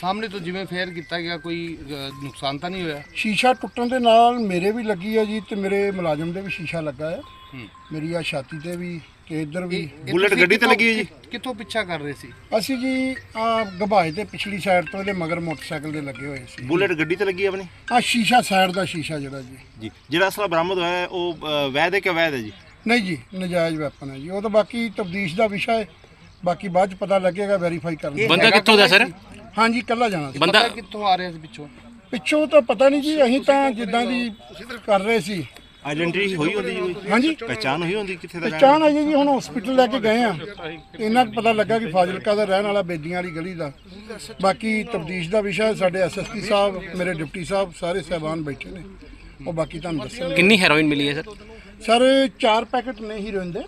ਸਾਹਮਣੇ ਤੋਂ ਜਿਵੇਂ ਫੇਰ ਕੀਤਾ ਗਿਆ ਕੋਈ ਅ, ਨੁਕਸਾਨ ਤਾਂ ਨਹੀਂ ਹੋਇਆ? ਸ਼ੀਸ਼ਾ ਟੁੱਟਣ ਦੇ ਨਾਲ ਮੇਰੇ ਵੀ ਲੱਗੀ ਹੈ ਜੀ ਤੇ ਮੇਰੇ ਮੁਲਾਜ਼ਮ ਦੇ ਵੀ ਸ਼ੀਸ਼ਾ ਲੱਗਾ ਹੈ ਹੂੰ। ਮੇਰੀ ਆ ਛਾਤੀ ਤੇ ਵੀ ਤੇ ਇੱਧਰ ਵੀ। ਇਹ ਬੁਲਟ ਤੁਸੀਂ ਗੱਡੀ ਤੇ ਲੱਗੀ ਹੈ ਜੀ? ਕਿੱਥੋਂ- ਕਿੱਥੋਂ ਪਿੱਛਾ ਕਰ ਰਹੇ ਸੀ? ਅਸੀਂ ਜੀ ਆ ਗਭਾਏ ਤੇ ਪਿਛਲੀ ਸਾਈਡ ਤੋਂ ਇਹਦੇ ਮਗਰ ਮੋਟਰਸਾਈਕਲ ਦੇ ਲੱਗੇ ਹੋਏ ਸੀ। ਬੁਲਟ ਗੱਡੀ ਤੇ ਲੱਗੀ ਹੈ ਆਪਣੀ? ਆ ਸ਼ੀਸ਼ਾ ਸਾਈਡ ਦਾ ਸ਼ੀਸ਼ਾ ਜਿਹੜਾ ਜੀ। ਜੀ। ਜਿਹੜਾ ਅਸਲਾ ਬਰਾਮਦ ਹੋਇਆ ਹੈ, ਉਹ ਅ, ਵੈਦ ਹੈ ਕਿ ਅਵੈਧ ਹੈ ਜੀ? ਨਹੀਂ ਜੀ ਨਜਾਇਜ਼ ਵੈਪਨ ਹੈ ਜੀ। ਉਹ ਤਾਂ ਬਾਕੀ ਤਬਦੀਸ਼ ਦਾ ਵਿਸ਼ਾ ਹੈ। ਬਾਕੀ ਬਾਅਦ ਚ ਪਤਾ ਲੱਗੇਗਾ ਵੈਰੀਫਾਈ ਕਰਨ ਦਾ ਬੰਦਾ ਕਿੱਥੋਂ ਦਾ ਸਰ? ਹਾਂਜੀ ਕੱਲਾ ਜਾਣਾ ਸੀ। ਬੰਦਾ ਕਿੱਥੋਂ ਆ ਰਿਹਾ ਸੀ ਪਿੱਛੋਂ? ਪਿੱਛੋਂ ਤਾਂ ਪਤਾ ਨਹੀਂ ਜੀ ਅਸੀਂ ਤਾਂ ਜਿੱਦਾਂ ਦੀ ਕਰ ਰਹੇ ਸੀ। ਆਇਡੈਂਟੀ ਹੋਈ ਹੁੰਦੀ ਜੀ ਕੋਈ? ਹਾਂਜੀ। ਪਹਿਚਾਨ ਹੋਈ ਹੁੰਦੀ ਕਿੱਥੇ ਦਾ ਰਹਿਣ ਪਛਾਣ ਆਈ ਹੈ ਜੀ ਹੁਣ ਹਸਪੀਟਲ ਲੈ ਕੇ ਗਏ ਆ। ਇੰਨਾ ਕੁ ਪਤਾ ਲੱਗਾ ਕਿ ਫਾਜ਼ਿਲਕਾ ਦਾ ਰਹਿਣ ਵਾਲਾ ਬੇਦੀਆਂ ਵਾਲੀ ਗਲੀ ਦਾ। ਬਾਕੀ ਤਬਦੀਸ਼ ਦਾ ਵਿਸ਼ਾ ਹੈ, ਸਾਡੇ ਐਸਐਸਪੀ ਸਾਹਿਬ ਮੇਰੇ ਡਿਪਟੀ ਸਾਹਿਬ ਸਾਰੇ ਸਹਿਬਾਨ ਬੈਠੇ ਨੇ। ਉਹ ਬਾਕੀ ਤੁਹਾਨੂੰ ਦੱਸਣਗੇ। ਕਿੰਨੀ ਹੈਰੋਇਨ ਮਿਲੀ ਹੈ ਸਰ? ਸਰ ਚਾਰ ਪੈਕੇਟ ਨੇ ਹੀਰੋਇਨ ਦੇ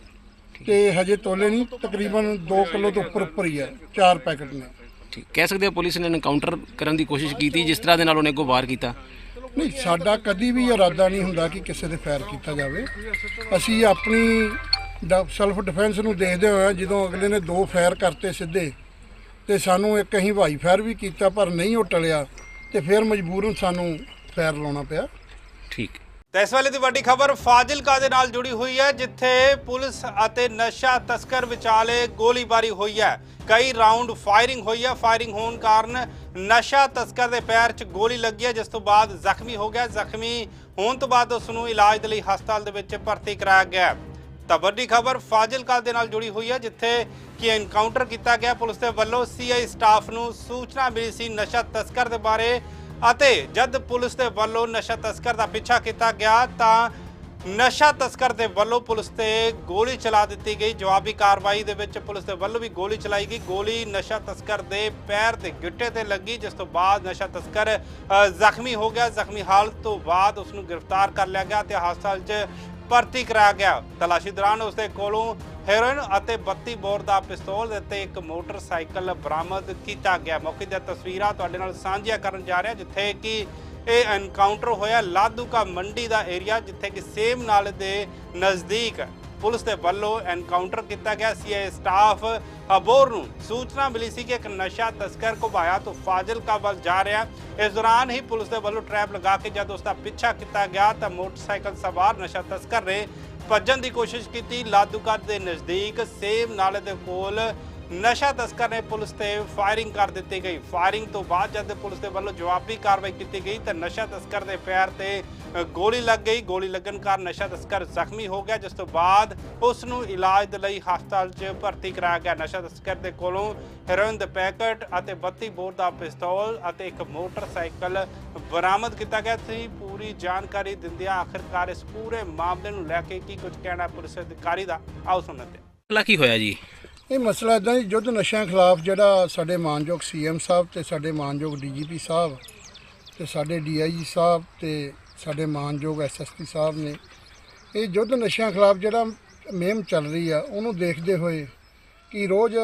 ਤੇ ਹਜੇ ਤੋਲੇ ਨਹੀਂ ਤਕਰੀਬਨ 2 ਕਿਲੋ ਤੋਂ ਉੱਪਰ ਉੱਪਰ ਹੀ ਹੈ ਚਾਰ ਪੈਕੇਟ ਨੇ। ਠੀਕ ਕਹਿ ਸਕਦੇ ਹੋ ਪੁਲਿਸ ਨੇ ਐਨਕਾਊਂਟਰ ਕਰਨ ਦੀ ਕੋਸ਼ਿਸ਼ ਕੀਤੀ ਜਿਸ ਤਰ੍ਹਾਂ ਦੇ ਨਾਲ ਉਹਨੇ ਅੱਗੋਂ ਵਾਰ ਕੀਤਾ। ਨਹੀਂ ਸਾਡਾ ਕਦੀ ਵੀ ਇਰਾਦਾ ਨਹੀਂ ਹੁੰਦਾ ਕਿ ਕਿਸੇ ਤੇ ਫਾਇਰ ਕੀਤਾ ਜਾਵੇ। ਅਸੀਂ ਆਪਣੀ ਸੈਲਫ ਡਿਫੈਂਸ ਨੂੰ ਦੇਖਦੇ ਹੋਏ ਜਦੋਂ ਅਗਲੇ ਨੇ ਦੋ ਫਾਇਰ ਕਰਤੇ ਸਿੱਧੇ ਤੇ ਸਾਨੂੰ ਇੱਕ ਅਸੀਂ ਹਵਾਈ ਫਾਇਰ ਵੀ ਕੀਤਾ ਪਰ ਨਹੀਂ ਉਹ ਟਲਿਆ ਤੇ ਫਿਰ ਮਜਬੂਰਨ ਸਾਨੂੰ ਫਾਇਰ ਲਾਉਣਾ ਪਿਆ। ਠੀਕ। ਤੇ ਇਸ ਵੇਲੇ ਦੀ ਵੱਡੀ ਖਬਰ ਫਾਜ਼ਿਲਕਾ ਦੇ ਨਾਲ ਜੁੜੀ ਹੋਈ ਹੈ, ਜਿੱਥੇ ਪੁਲਿਸ ਅਤੇ ਨਸ਼ਾ ਤਸਕਰ ਵਿਚਾਲੇ ਗੋਲੀਬਾਰੀ ਹੋਈ ਹੈ। ਕਈ ਰਾਉਂਡ ਫਾਇਰਿੰਗ ਹੋਈ ਹੈ। ਫਾਇਰਿੰਗ ਹੋਣ ਕਾਰਨ ਨਸ਼ਾ ਤਸਕਰ ਦੇ ਪੈਰ 'ਚ ਗੋਲੀ ਲੱਗੀ ਹੈ, ਜਿਸ ਤੋਂ ਬਾਅਦ ਜ਼ਖਮੀ ਹੋ ਗਿਆ। ਜ਼ਖਮੀ ਹੋਣ ਤੋਂ ਬਾਅਦ ਉਸ ਨੂੰ ਇਲਾਜ ਦੇ ਲਈ ਹਸਪਤਾਲ ਦੇ ਵਿੱਚ ਭਰਤੀ ਕਰਾਇਆ ਗਿਆ। ਤਾਂ ਵੱਡੀ ਖਬਰ ਫਾਜ਼ਿਲਕਾ ਦੇ ਨਾਲ ਜੁੜੀ ਹੋਈ ਹੈ, ਜਿੱਥੇ ਕਿ ਐਨਕਾਊਂਟਰ ਕੀਤਾ ਗਿਆ। ਪੁਲਿਸ ਦੇ ਵੱਲੋਂ ਸੀਆਈ ਸਟਾਫ ਨੂੰ ਸੂਚਨਾ ਮਿਲੀ ਸੀ ਨਸ਼ਾ ਤਸਕਰ ਦੇ ਬਾਰੇ। ਅਤੇ ਜਦ ਪੁਲਿਸ ਦੇ ਵੱਲੋਂ ਨਸ਼ਾ ਤਸਕਰ ਦਾ ਪਿੱਛਾ ਕੀਤਾ ਗਿਆ ਤਾਂ ਨਸ਼ਾ ਤਸਕਰ ਦੇ ਵੱਲੋਂ ਪੁਲਿਸ ਤੇ ਗੋਲੀ ਚਲਾ ਦਿੱਤੀ ਗਈ। ਜਵਾਬੀ ਕਾਰਵਾਈ ਦੇ ਵਿੱਚ ਪੁਲਿਸ ਦੇ ਵੱਲੋਂ ਵੀ ਗੋਲੀ ਚਲਾਈ ਗਈ। ਗੋਲੀ ਨਸ਼ਾ ਤਸਕਰ ਦੇ ਪੈਰ ਤੇ ਗਿੱਟੇ ਤੇ ਲੱਗੀ, ਜਿਸ ਤੋਂ ਬਾਅਦ ਨਸ਼ਾ ਤਸਕਰ ਜ਼ਖਮੀ ਹੋ ਗਿਆ। ਜ਼ਖਮੀ ਹਾਲਤ ਤੋਂ ਬਾਅਦ ਉਸ ਨੂੰ ਗ੍ਰਿਫਤਾਰ ਕਰ ਲਿਆ ਗਿਆ। ਤੇ ਹਸਪਤਾਲ 'ਚ ਭਰਤੀ ਕਰਾਇਆ ਗਿਆ। ਤਲਾਸ਼ੀ ਦੌਰਾਨ ਉਸ ਦੇ ਕੋਲੋਂ ਹੈਰੋਇਨ ਅਤੇ 32 ਬੋਰ ਦਾ ਪਿਸਤੌਲ ਅਤੇ ਇੱਕ ਮੋਟਰਸਾਈਕਲ ਬਰਾਮਦ ਕੀਤਾ ਗਿਆ। ਮੌਕੇ ਦੀਆਂ ਤਸਵੀਰਾਂ ਤੁਹਾਡੇ ਨਾਲ ਸਾਂਝੀਆਂ ਕਰਨ ਜਾ ਰਿਹਾ, ਜਿੱਥੇ ਕਿ ਇਹ ਐਨਕਾਊਂਟਰ ਹੋਇਆ ਲਾਧੂਕਾ ਮੰਡੀ ਦਾ ਏਰੀਆ ਜਿੱਥੇ ਕਿ ਸੇਮ ਨਾਲੇ ਦੇ ਨਜ਼ਦੀਕ। ਪੁਲਿਸ ਦੇ ਵੱਲੋਂ ਐਨਕਾਊਂਟਰ ਕੀਤਾ ਗਿਆ ਸੀਆਈ ਸਟਾਫ ਅਬੋਰ ਨੂੰ ਸੂਚਨਾ ਮਿਲੀ ਸੀ ਕਿ ਇੱਕ ਨਸ਼ਾ ਤਸਕਰ ਘੁਬਾਇਆ ਤੋਂ ਫਾਜ਼ਿਲਕਾ ਵੱਲ ਜਾ ਰਿਹਾ। ਇਸ ਦੌਰਾਨ ਹੀ ਪੁਲਿਸ ਦੇ ਵੱਲੋਂ ਟਰੈਪ ਲਗਾ ਕੇ ਜਦ ਉਸ ਦਾ ਪਿੱਛਾ ਕੀਤਾ ਗਿਆ ਤਾਂ ਮੋਟਰਸਾਈਕਲ ਸਵਾਰ ਨਸ਼ਾ ਤਸਕਰ ਨੇ ਭੱਜਣ ਦੀ ਕੋਸ਼ਿਸ਼ ਕੀਤੀ। ਲਾਧੂਕਾ ਦੇ ਨਜ਼ਦੀਕ ਸੇਮ ਨਾਲੇ ਦੇ ਕੋਲ ਨਸ਼ਾ ਤਸਕਰ ਨੇ ਪੁਲਿਸ ਤੇ ਫਾਇਰਿੰਗ ਕਰ ਦਿੱਤੀ ਗਈ। ਫਾਇਰਿੰਗ ਤੋਂ ਬਾਅਦ ਜਦ ਪੁਲਿਸ ਦੇ ਵੱਲੋਂ ਜਵਾਬੀ ਕਾਰਵਾਈ ਕੀਤੀ ਗਈ ਤਾਂ ਨਸ਼ਾ ਤਸਕਰ ਦੇ ਪੈਰ ਤੇ ਗੋਲੀ ਲੱਗ ਗਈ। ਗੋਲੀ ਲੱਗਣ ਕਾਰਨ ਨਸ਼ਾ ਤਸਕਰ ਜ਼ਖਮੀ ਹੋ ਗਿਆ, ਜਿਸ ਤੋਂ ਬਾਅਦ ਉਸ ਨੂੰ ਇਲਾਜ ਦੇ ਲਈ ਹਸਪਤਾਲ 'ਚ ਭਰਤੀ ਕਰਾਇਆ ਗਿਆ। ਨਸ਼ਾ ਤਸਕਰ ਦੇ ਕੋਲੋਂ ਹੈਰੋਇਨ ਦੇ ਪੈਕੇਟ ਅਤੇ 32 ਬੋਰ ਦਾ ਪਿਸਤੌਲ ਅਤੇ ਇੱਕ ਮੋਟਰਸਾਈਕਲ ਬਰਾਮਦ ਕੀਤਾ ਗਿਆ। ਸੀ ਪੂਰੀ ਜਾਣਕਾਰੀ ਦਿੰਦਿਆਂ ਆਖਿਰਕਾਰ ਇਸ ਪੂਰੇ ਮਾਮਲੇ ਨੂੰ ਲੈ ਕੇ ਕੀ ਕੁਝ ਕਹਿਣਾ ਪੁਲਿਸ ਅਧਿਕਾਰੀ ਦਾ? ਆਓ ਸੁਣਦੇ ਹਾਂ। ਕੀ ਹੋਇਆ ਜੀ? ਇਹ ਮਸਲਾ ਇਦਾਂ ਜੀ ਯੁੱਧ ਨਸ਼ਿਆਂ ਖਿਲਾਫ ਜਿਹੜਾ ਸਾਡੇ ਮਾਨਯੋਗ ਸੀਐਮ ਸਾਹਿਬ ਤੇ ਸਾਡੇ ਮਾਨਯੋਗ ਡੀਜੀਪੀ ਸਾਹਿਬ ਤੇ ਸਾਡੇ ਡੀਆਈਜੀ ਸਾਹਿਬ ਤੇ ਸਾਡੇ ਮਾਨਯੋਗ ਐਸਐਸਪੀ ਸਾਹਿਬ ਨੇ, ਇਹ ਯੁੱਧ ਨਸ਼ਿਆਂ ਖਿਲਾਫ ਜਿਹੜਾ ਮੁਹਿੰਮ ਚੱਲ ਰਹੀ ਆ, ਉਹਨੂੰ ਦੇਖਦੇ ਹੋਏ ਕਿ ਰੋਜ਼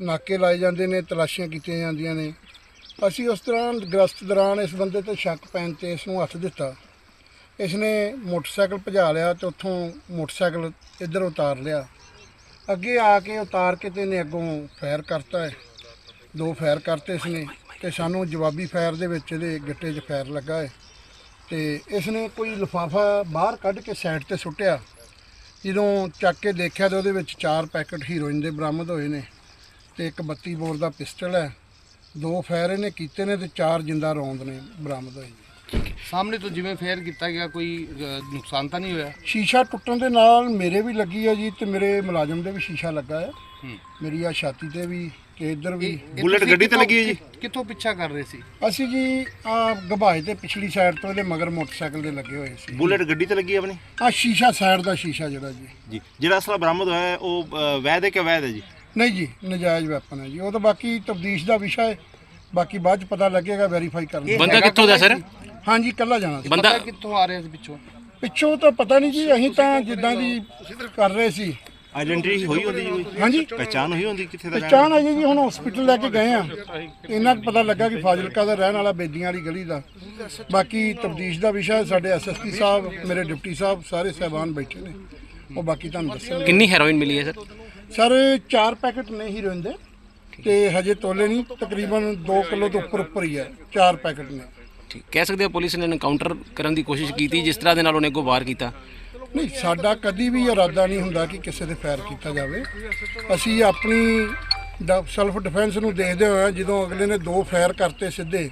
ਨਾਕੇ ਲਾਏ ਜਾਂਦੇ ਨੇ, ਤਲਾਸ਼ੀਆਂ ਕੀਤੀਆਂ ਜਾਂਦੀਆਂ ਨੇ। ਅਸੀਂ ਉਸ ਦੌਰਾਨ ਗ੍ਰਸਤ ਦੌਰਾਨ ਇਸ ਬੰਦੇ ਤੇ ਸ਼ੱਕ ਪੈਣ ਤੇ ਇਸ ਨੂੰ ਹੱਥ ਦਿੱਤਾ। ਇਸ ਨੇ ਮੋਟਰਸਾਈਕਲ ਭਜਾ ਲਿਆ ਤੇ ਉੱਥੋਂ ਮੋਟਰਸਾਈਕਲ ਇੱਧਰ ਉਤਾਰ ਲਿਆ। ਅੱਗੇ ਆ ਕੇ ਉਤਾਰ ਕੇ ਤੇ ਇਹਨੇ ਅੱਗੋਂ ਫਾਇਰ ਕਰਤਾ ਹੈ। ਦੋ ਫਾਇਰ ਕਰਤੇ ਇਸਨੇ ਤੇ ਸਾਨੂੰ ਜਵਾਬੀ ਫਾਇਰ ਦੇ ਵਿੱਚ ਇਹਦੇ ਗਿੱਟੇ 'ਚ ਫਾਇਰ ਲੱਗਾ ਹੈ। ਤੇ ਇਸ ਨੇ ਕੋਈ ਲਿਫਾਫਾ ਬਾਹਰ ਕੱਢ ਕੇ ਸਾਈਡ ਤੇ ਸੁੱਟਿਆ। ਜਦੋਂ ਚੱਕ ਕੇ ਦੇਖਿਆ ਤਾਂ ਉਹਦੇ ਵਿੱਚ ਚਾਰ ਪੈਕੇਟ ਹੀਰੋਇਨ ਦੇ ਬਰਾਮਦ ਹੋਏ ਨੇ ਤੇ ਇੱਕ 32 ਬੋਰ ਦਾ ਪਿਸਟਲ ਹੈ। ਦੋ ਫਾਇਰ ਇਹਨੇ ਕੀਤੇ ਨੇ ਤੇ ਚਾਰ ਜਿੰਦਾ ਰੌਂਦ ਨੇ ਬਰਾਮਦ ਹੋਏ ਨੇ। ਸਾਹਮਣੇ ਤੋਂ ਜਿਵੇਂ ਫੇਰ ਕੀਤਾ ਗਿਆ ਕੋਈ ਅ, ਨੁਕਸਾਨ ਤਾਂ ਨਹੀਂ ਹੋਇਆ? ਸ਼ੀਸ਼ਾ ਟੁੱਟਣ ਦੇ ਨਾਲ ਮੇਰੇ ਵੀ ਲੱਗੀ ਹੈ ਜੀ ਤੇ ਮੇਰੇ ਮੁਲਾਜ਼ਮ ਦੇ ਵੀ ਸ਼ੀਸ਼ਾ ਲੱਗਾ ਹੈ ਹੂੰ। ਮੇਰੀ ਆ ਛਾਤੀ ਤੇ ਵੀ ਤੇ ਇੱਧਰ ਵੀ। ਇਹ ਬੁਲਟ ਤੁਸੀਂ ਗੱਡੀ ਤੇ ਕਿੱਥੋਂ- ਲੱਗੀ ਹੈ ਜੀ? ਕਿੱਥੋਂ ਪਿੱਛਾ ਕਰ ਰਹੇ ਸੀ? ਅਸੀਂ ਜੀ ਆ ਗਵਾਏ ਤੇ ਪਿਛਲੀ ਸਾਈਡ ਤੋਂ ਇਹਦੇ ਮਗਰ ਮੋਟਰਸਾਈਕਲ ਦੇ ਲੱਗੇ ਹੋਏ ਸੀ। ਬੁਲਟ ਗੱਡੀ ਤੇ ਲੱਗੀ ਹੈ ਆਪਣੀ? ਆ ਸ਼ੀਸ਼ਾ ਸਾਈਡ ਦਾ ਸ਼ੀਸ਼ਾ ਜਿਹੜਾ ਜੀ। ਜੀ। ਜਿਹੜਾ ਅਸਲਾ ਬਰਾਮਦ ਹੋਇਆ ਹੈ, ਉਹ ਅ, ਵੈਦ ਹੈ ਕਿ ਅਵੈਧ ਹੈ ਜੀ? ਨਹੀਂ ਜੀ ਨਜਾਇਜ਼ ਵੈਪਨ ਹੈ ਜੀ। ਉਹ ਤਾਂ ਬਾਕੀ ਤਬਦੀਸ਼ ਦਾ ਵਿਸ਼ਾ ਹੈ। ਬਾਕੀ ਬਾਅਦ ਚ ਪਤਾ ਲੱਗੇਗਾ ਵੈਰੀਫਾਈ ਕਰਨ ਬੰਦਾ ਕਿੱਥੋਂ ਦਾ ਸਰ? ਹਾਂਜੀ ਕੱਲਾ ਜਾਣਾ ਸੀ। ਬੰਦਾ ਕਿੱਥੋਂ ਆ ਰਿਹਾ ਸੀ ਪਿੱਛੋਂ? ਪਿੱਛੋਂ ਤਾਂ ਪਤਾ ਨਹੀਂ ਜੀ ਅਸੀਂ ਤਾਂ ਜਿੱਦਾਂ ਦੀ ਕਰ ਰਹੇ ਸੀ। ਆਇਡੈਂਟੀ ਹੋਈ ਹੁੰਦੀ ਜੀ ਹਾਂਜੀ। ਪਹਿਚਾਨ ਹੋਈ ਹੁੰਦੀ ਕਿੱਥੇ ਦਾ ਰਹਿਣ ਪਛਾਣ ਆਈ ਜੀ ਹੁਣ ਹਸਪੀਟਲ ਲੈ ਕੇ ਗਏ ਆ ਇੰਨਾ ਕੁ ਪਤਾ ਲੱਗਾ ਕਿ ਫਾਜ਼ਿਲਕਾ ਦਾ ਰਹਿਣ ਵਾਲਾ ਬੇਦੀਆਂ ਵਾਲੀ ਗਲੀ ਦਾ। ਬਾਕੀ ਤਬਦੀਸ਼ ਦਾ ਵਿਸ਼ਾ ਹੈ, ਸਾਡੇ ਐਸਐਸਪੀ ਸਾਹਿਬ ਮੇਰੇ ਡਿਪਟੀ ਸਾਹਿਬ ਸਾਰੇ ਸਹਿਬਾਨ ਬੈਠੇ ਨੇ। ਉਹ ਬਾਕੀ ਤੁਹਾਨੂੰ ਦੱਸਣਗੇ। ਕਿੰਨੀ ਹੈਰੋਇਨ ਮਿਲੀ ਹੈ ਸਰ? ਸਰ ਚਾਰ ਪੈਕੇਟ ਨੇ ਹੀਰੋਇਨ ਦੇ ਤੇ ਹਜੇ ਤੋਲੇ ਨਹੀਂ ਤਕਰੀਬਨ 2 ਕਿਲੋ ਤੋਂ ਉੱਪਰ ਉੱਪਰ ਹੀ ਹੈ ਚਾਰ ਪੈਕੇਟ ਨੇ। ਠੀਕ। ਕਹਿ ਸਕਦੇ ਹੋ ਪੁਲਿਸ ਨੇ ਐਨਕਾਊਂਟਰ ਕਰਨ ਦੀ ਕੋਸ਼ਿਸ਼ ਕੀਤੀ ਜਿਸ ਤਰ੍ਹਾਂ ਦੇ ਨਾਲ ਉਹਨੇ ਅੱਗੋਂ ਵਾਰ ਕੀਤਾ। ਨਹੀਂ ਸਾਡਾ ਕਦੀ ਵੀ ਇਰਾਦਾ ਨਹੀਂ ਹੁੰਦਾ ਕਿ ਕਿਸੇ ਤੇ ਫਾਇਰ ਕੀਤਾ ਜਾਵੇ। ਅਸੀਂ ਆਪਣੀ ਸੈਲਫ ਡਿਫੈਂਸ ਨੂੰ ਦੇਖਦੇ ਹੋਏ ਜਦੋਂ ਅਗਲੇ ਨੇ ਦੋ ਫਾਇਰ ਕਰਤੇ ਸਿੱਧੇ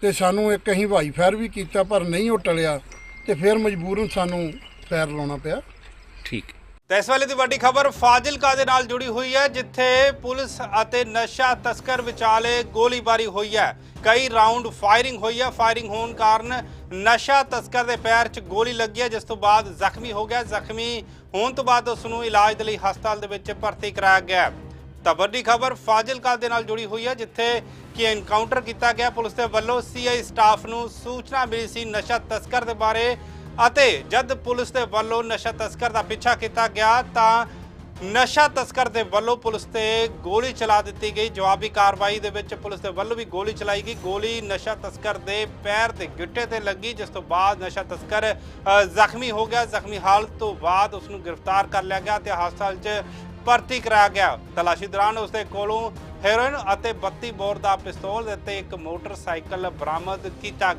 ਤੇ ਸਾਨੂੰ ਇੱਕ ਅਸੀਂ ਹਵਾਈ ਫਾਇਰ ਵੀ ਕੀਤਾ ਪਰ ਨਹੀਂ ਉਹ ਟਲਿਆ ਤੇ ਫਿਰ ਮਜਬੂਰਨ ਸਾਨੂੰ ਫਾਇਰ ਲਾਉਣਾ ਪਿਆ। ਠੀਕ। ਤਾਂ ਇਸ ਵੇਲੇ ਦੀ ਵੱਡੀ ਖਬਰ ਫਾਜ਼ਿਲਕਾ ਦੇ ਨਾਲ ਜੁੜੀ ਹੋਈ ਹੈ, ਜਿੱਥੇ ਪੁਲਿਸ ਅਤੇ ਨਸ਼ਾ ਤਸਕਰ ਵਿਚਾਲੇ ਗੋਲੀਬਾਰੀ ਹੋਈ ਹੈ। ਕਈ ਰਾਉਂਡ ਫਾਇਰਿੰਗ ਹੋਈ ਹੈ। ਫਾਇਰਿੰਗ ਹੋਣ ਕਾਰਨ ਨਸ਼ਾ ਤਸਕਰ ਦੇ ਪੈਰ 'ਚ ਗੋਲੀ ਲੱਗੀ ਹੈ, ਜਿਸ ਤੋਂ ਬਾਅਦ ਜ਼ਖਮੀ ਹੋ ਗਿਆ। ਜ਼ਖਮੀ ਹੋਣ ਤੋਂ ਬਾਅਦ ਉਸ ਨੂੰ ਇਲਾਜ ਦੇ ਲਈ ਹਸਪਤਾਲ ਦੇ ਵਿੱਚ ਭਰਤੀ ਕਰਾਇਆ ਗਿਆ ਤਾਂ ਵੱਡੀ ਖਬਰ ਫਾਜ਼ਿਲਕਾ ਦੇ ਨਾਲ ਜੁੜੀ ਹੋਈ ਹੈ, ਜਿੱਥੇ ਕਿ ਐਨਕਾਊਂਟਰ ਕੀਤਾ ਗਿਆ। ਪੁਲਿਸ ਦੇ ਵੱਲੋਂ ਸੀਆਈ ਸਟਾਫ ਨੂੰ ਸੂਚਨਾ ਮਿਲੀ ਸੀ ਨਸ਼ਾ ਤਸਕਰ ਦੇ ਬਾਰੇ। ਅਤੇ ਜਦ ਪੁਲਿਸ ਦੇ ਵੱਲੋਂ ਨਸ਼ਾ ਤਸਕਰ ਦਾ ਪਿੱਛਾ ਕੀਤਾ ਗਿਆ ਤਾਂ ਨਸ਼ਾ ਤਸਕਰ ਦੇ ਵੱਲੋਂ ਪੁਲਿਸ ਤੇ ਗੋਲੀ ਚਲਾ ਦਿੱਤੀ ਗਈ। ਜਵਾਬੀ ਕਾਰਵਾਈ ਦੇ ਵਿੱਚ ਪੁਲਿਸ ਦੇ ਵੱਲੋਂ ਵੀ ਗੋਲੀ ਚਲਾਈ ਗਈ। ਗੋਲੀ ਨਸ਼ਾ ਤਸਕਰ ਦੇ ਪੈਰ ਤੇ ਗਿੱਟੇ ਤੇ ਲੱਗੀ, ਜਿਸ ਤੋਂ ਬਾਅਦ ਨਸ਼ਾ ਤਸਕਰ ਜ਼ਖਮੀ ਹੋ ਗਿਆ। ਜ਼ਖਮੀ ਹਾਲਤ ਤੋਂ ਬਾਅਦ ਉਸ ਨੂੰ ਗ੍ਰਿਫਤਾਰ ਕਰ ਲਿਆ ਗਿਆ ਤੇ ਹਸਪਤਾਲ 'ਚ ਭਰਤੀ ਕਰਾਇਆ ਗਿਆ। ਤਲਾਸ਼ੀ ਦੌਰਾਨ ਉਸ ਦੇ ਕੋਲੋਂ ਹੈਰੋਇਨ ਅਤੇ 32 ਬੋਰ ਦਾ ਪਿਸਤੌਲ ਅਤੇ ਇੱਕ ਮੋਟਰਸਾਈਕਲ ਬਰਾਮਦ ਕੀਤਾ